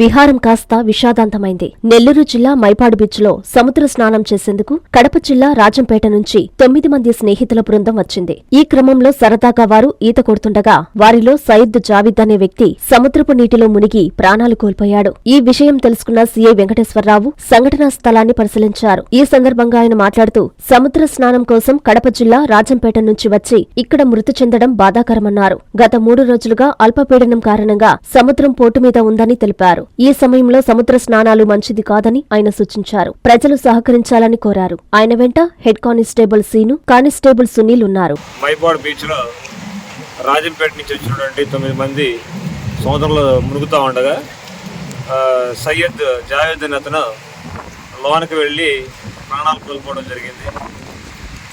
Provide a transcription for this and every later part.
విహారం కాస్త విషాదాంతమైంది. నెల్లూరు జిల్లా మైపాడు బీచ్లో సముద్ర స్నానం చేసేందుకు కడప జిల్లా రాజంపేట నుంచి తొమ్మిది మంది స్నేహితుల బృందం వచ్చింది. ఈ క్రమంలో సరదాగా వారు ఈత కొడుతుండగా వారిలో సయద్ జావిద్ అనే వ్యక్తి సముద్రపు నీటిలో మునిగి ప్రాణాలు కోల్పోయాడు. ఈ విషయం తెలుసుకున్న సీఐ వెంకటేశ్వరరావు సంఘటనా స్థలాన్ని పరిశీలించారు. ఈ సందర్భంగా ఆయన మాట్లాడుతూ సముద్ర స్నానం కోసం కడప జిల్లా రాజంపేట నుంచి వచ్చి ఇక్కడ మృతి చెందడం బాధాకరమన్నారు. గత మూడు రోజులుగా అల్పపీడనం కారణంగా సముద్రం పోటు మీద ఉందని తెలిపారు. ఈ సమయంలో సముద్ర స్నానాలు మంచిది కాదని ఆయన సూచించారు. ప్రజలు సహకరించాలని కోరారు. ఆయన వెంట head constable Seenu constable Sunil ఉన్నారు. మైపాడు బీచ్లో రాజంపేట నుంచి వచ్చినటువంటి తొమ్మిది మంది సముద్రంలో మునుగుతూ ఉండగా సయ్యద్ జావేద్ అనే అతను లోనికి వెళ్ళి ప్రాణాలు కోల్పోవడం జరిగింది.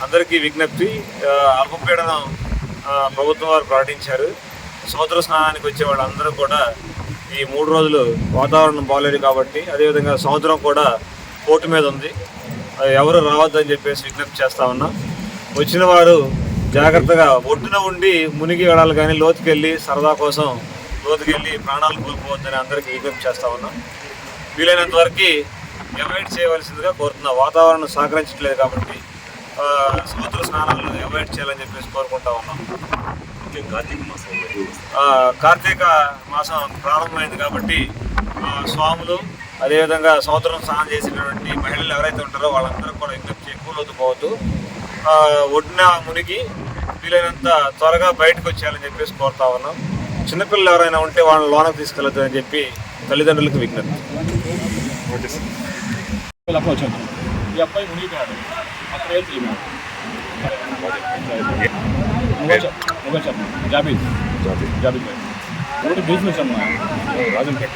అందరికీ విజ్ఞప్తి అల్పపీడనం ప్రభుత్వం వారు ప్రకటించారు. సముద్ర స్నానానికి వచ్చే వాళ్ళందరూ కూడా ఈ మూడు రోజులు వాతావరణం బాగాలేదు కాబట్టి అదేవిధంగా సముద్రం కూడా పోటు మీద ఉంది. ఎవరు రావద్దని చెప్పేసి విజ్ఞప్తి చేస్తా ఉన్నాం. వచ్చిన వారు జాగ్రత్తగా ఒడ్డున ఉండి మునిగి వెళ్ళాలి కానీ లోతుకెళ్ళి సరదా కోసం లోతుకెళ్ళి ప్రాణాలు కోల్పోవద్దని అందరికీ విజ్ఞప్తి చేస్తా ఉన్నాం. వీలైనంత వరకు అవాయిడ్ చేయవలసిందిగా కోరుతున్నా. వాతావరణం సహకరించట్లేదు కాబట్టి సముద్ర స్నానాలు అవాయిడ్ చేయాలని చెప్పేసి కోరుకుంటా ఉన్నాం. కార్తీక మాసం కార్తీక మాసం ప్రారంభమైంది కాబట్టి ఆ, స్వాములు అదేవిధంగా సముద్రం స్నానం చేసినటువంటి మహిళలు ఎవరైతే ఉంటారో వాళ్ళందరూ కూడా విజ్ఞప్తి ఎక్కువ లోతు పోవద్దు. ఆ, ఒడ్డున మునిగి వీలైనంత త్వరగా బయటకు వచ్చేయాలని చెప్పేసి కోరుతా ఉన్నాం. చిన్నపిల్లలు ఎవరైనా ఉంటే వాళ్ళని లోనకు తీసుకెళ్ళొద్దు అని చెప్పి తల్లిదండ్రులకు విజ్ఞప్తి. ఈ అబ్బాయి మునిగిపోయాడు. అక్కడ వెళ్తే జాబీద్ భాయ్ ఒకటి బిజినెస్ అమ్మా. రాజంపేట